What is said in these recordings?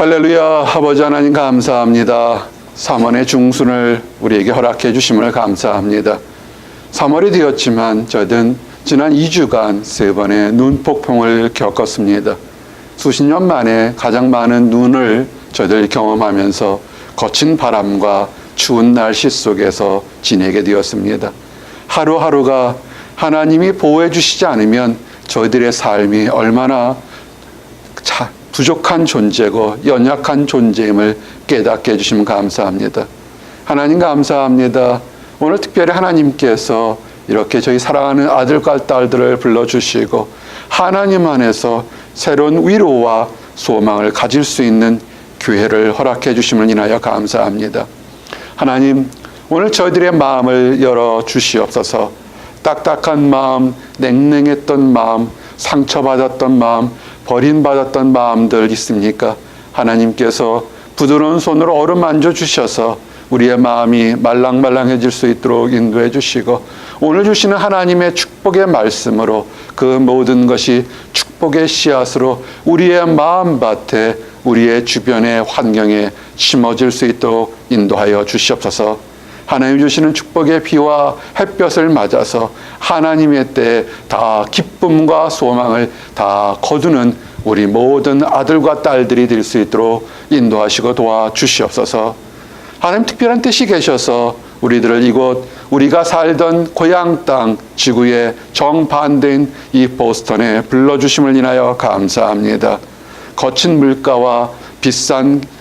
할렐루야 아버지 하나님 감사합니다. 3월의 중순을 우리에게 허락해 주심을 감사합니다. 3월이 되었지만 저는 지난 2주간 세 번의 눈 폭풍을 겪었습니다. 수십 년 만에 가장 많은 눈을 저들 경험하면서 거친 바람과 추운 날씨 속에서 지내게 되었습니다. 하루하루가 하나님이 보호해 주시지 않으면 저희들의 삶이 얼마나 차, 부족한 존재고 연약한 존재임을 깨닫게 해주시면 감사합니다. 하나님 감사합니다. 오늘 특별히 하나님께서 이렇게 저희 사랑하는 아들과 딸들을 불러주시고 하나님 안에서 새로운 위로와 소망을 가질 수 있는 교회를 허락해 주심을 인하여 감사합니다. 하나님, 오늘 저희들의 마음을 열어 주시옵소서. 딱딱한 마음, 냉랭했던 마음, 상처받았던 마음, 버림받았던 마음들 있습니까? 하나님께서 부드러운 손으로 어루만져 주셔서 우리의 마음이 말랑말랑해질 수 있도록 인도해 주시고 오늘 주시는 하나님의 축복의 말씀으로 그 모든 것이 축복의 씨앗으로 우리의 마음밭에 우리의 주변의 환경에 심어질 수 있도록 인도하여 주시옵소서. 하나님 주시는 축복의 비와 햇볕을 맞아서 하나님의 때에 다 기쁨과 소망을 다 거두는 우리 모든 아들과 딸들이 될 수 있도록 인도하시고 도와주시옵소서. 하나님 특별한 뜻이 계셔서 우리들을 이곳 우리가 살던 고향 땅 지구의 정반대인 이 보스턴에 불러주심을 인하여 감사합니다. 거친 물가와 비싼 아,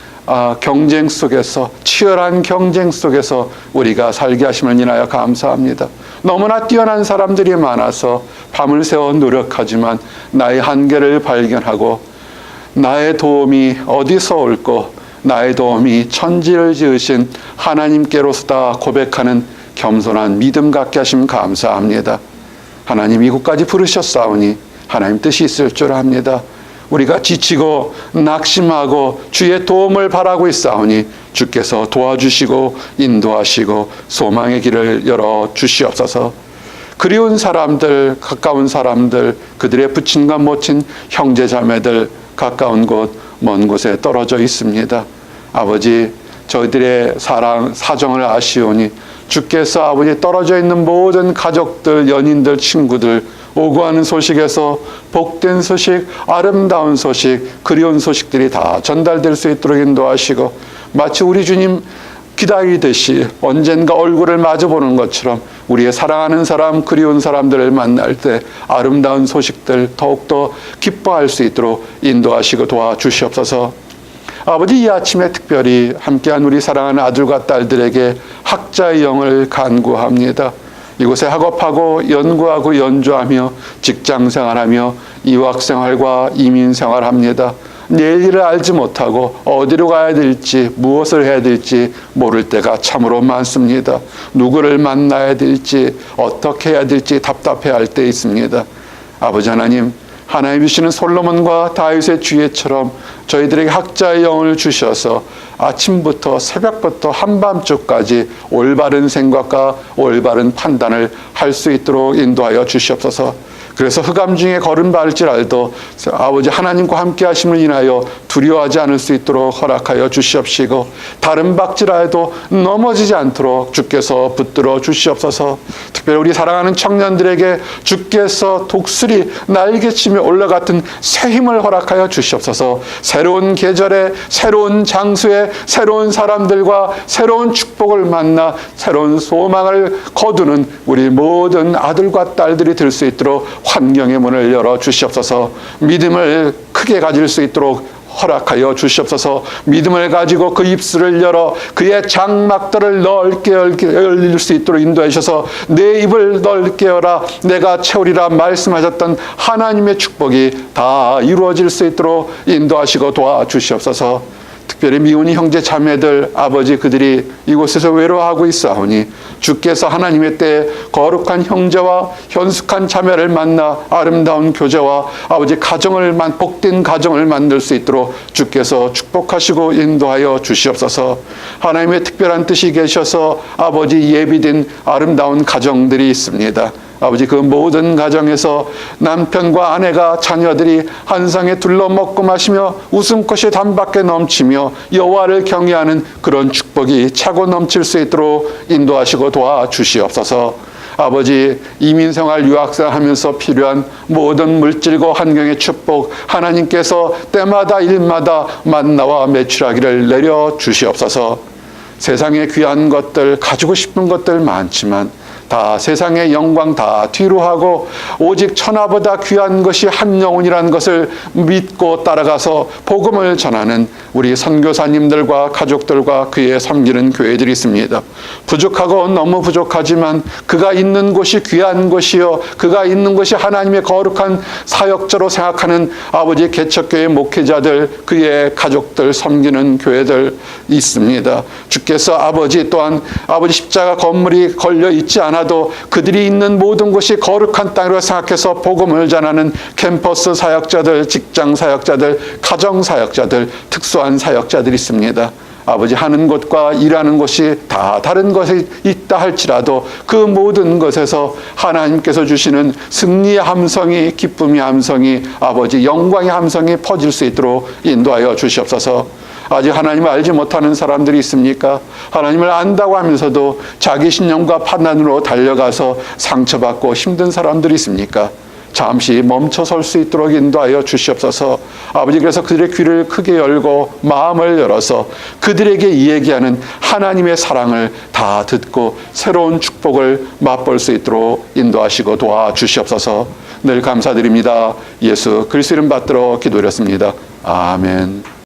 경쟁 속에서 치열한 경쟁 속에서 우리가 살게 하심을 인하여 감사합니다. 너무나 뛰어난 사람들이 많아서 밤을 새워 노력하지만 나의 한계를 발견하고 나의 도움이 어디서 올고 나의 도움이 천지를 지으신 하나님께로서다 고백하는 겸손한 믿음 갖게 하심 감사합니다. 하나님 이곳까지 부르셨사오니 하나님 뜻이 있을 줄 압니다. 우리가 지치고 낙심하고 주의 도움을 바라고 있사오니 주께서 도와주시고 인도하시고 소망의 길을 열어 주시옵소서. 그리운 사람들, 가까운 사람들, 그들의 부친과 모친 형제 자매들 가까운 곳, 먼 곳에 떨어져 있습니다. 아버지, 저희들의 사랑, 사정을 아시오니 주께서 아버지 떨어져 있는 모든 가족들, 연인들, 친구들 오고 하는 소식에서 복된 소식, 아름다운 소식, 그리운 소식들이 다 전달될 수 있도록 인도하시고 마치 우리 주님 기다리듯이 언젠가 얼굴을 마주보는 것처럼 우리의 사랑하는 사람, 그리운 사람들을 만날 때 아름다운 소식들 더욱더 기뻐할 수 있도록 인도하시고 도와주시옵소서. 아버지 이 아침에 특별히 함께한 우리 사랑하는 아들과 딸들에게 학자의 영을 간구합니다. 이곳에 학업하고 연구하고 연주하며 직장 생활하며 유학 생활과 이민 생활합니다. 내일 일을 알지 못하고 어디로 가야 될지 무엇을 해야 될지 모를 때가 참으로 많습니다. 누구를 만나야 될지 어떻게 해야 될지 답답해 할 때 있습니다. 아버지 하나님 하나님 주시는 솔로몬과 다윗의 주예처럼 저희들에게 학자의 영을 주셔서 아침부터 새벽부터 한밤중까지 올바른 생각과 올바른 판단을 할 수 있도록 인도하여 주시옵소서. 그래서 흑암 중에 걸음 밟을지라도 아버지 하나님과 함께 하심을 인하여 두려워하지 않을 수 있도록 허락하여 주시옵시고 다른 박지라도 넘어지지 않도록 주께서 붙들어 주시옵소서. 특별히 우리 사랑하는 청년들에게 주께서 독수리 날개치며 올라갔던 새 힘을 허락하여 주시옵소서. 새로운 계절에 새로운 장소에 새로운 사람들과 새로운 축복을 만나 새로운 소망을 거두는 우리 모든 아들과 딸들이 될 수 있도록 환경의 문을 열어 주시옵소서. 믿음을 크게 가질 수 있도록 허락하여 주시옵소서 믿음을 가지고 그 입술을 열어 그의 장막들을 넓게 열릴 수 있도록 인도해 주셔서 내 입을 넓게 열어 내가 채우리라 말씀하셨던 하나님의 축복이 다 이루어질 수 있도록 인도하시고 도와주시옵소서 특별히 미운이 형제 자매들 아버지 그들이 이곳에서 외로워하고 있사오니 주께서 하나님의 때에 거룩한 형제와 현숙한 자매를 만나 아름다운 교제와 아버지 가정을 만 복된 가정을 만들 수 있도록 주께서 축복하시고 인도하여 주시옵소서. 하나님의 특별한 뜻이 계셔서 아버지 예비된 아름다운 가정들이 있습니다 아버지 그 모든 가정에서 남편과 아내가 자녀들이 한상에 둘러 먹고 마시며 웃음꽃이 단밖에 넘치며 여호와를 경외하는 그런 축복이 차고 넘칠 수 있도록 인도하시고 도와주시옵소서. 아버지 이민 생활 유학생 하면서 필요한 모든 물질과 환경의 축복 하나님께서 때마다 일마다 만나와 매출하기를 내려 주시옵소서. 세상에 귀한 것들 가지고 싶은 것들 많지만 다 세상의 영광 다 뒤로 하고 오직 천하보다 귀한 것이 한 영혼이라는 것을 믿고 따라가서 복음을 전하는 우리 선교사님들과 가족들과 그의 섬기는 교회들이 있습니다. 부족하고 너무 부족하지만 그가 있는 곳이 귀한 곳이요 그가 있는 곳이 하나님의 거룩한 사역자로 생각하는 아버지 개척교회 목회자들 그의 가족들 섬기는 교회들 있습니다. 주께서 아버지 또한 아버지 십자가 건물이 걸려 있지 않아 도 그들이 있는 모든 곳이 거룩한 땅이라고 생각해서 복음을 전하는 캠퍼스 사역자들, 직장 사역자들, 가정 사역자들, 특수한 사역자들이 있습니다. 아버지 하는 것과 일하는 것이 다 다른 것이 있다 할지라도 그 모든 것에서 하나님께서 주시는 승리의 함성이 기쁨의 함성이 아버지 영광의 함성이 퍼질 수 있도록 인도하여 주시옵소서. 아직 하나님을 알지 못하는 사람들이 있습니까? 하나님을 안다고 하면서도 자기 신념과 판단으로 달려가서 상처받고 힘든 사람들이 있습니까? 잠시 멈춰 설 수 있도록 인도하여 주시옵소서. 아버지 그래서 그들의 귀를 크게 열고 마음을 열어서 그들에게 이야기하는 하나님의 사랑을 다 듣고 새로운 축복을 맛볼 수 있도록 인도하시고 도와주시옵소서. 늘 감사드립니다. 예수 그리스도 이름 받들어 기도드렸습니다. 아멘.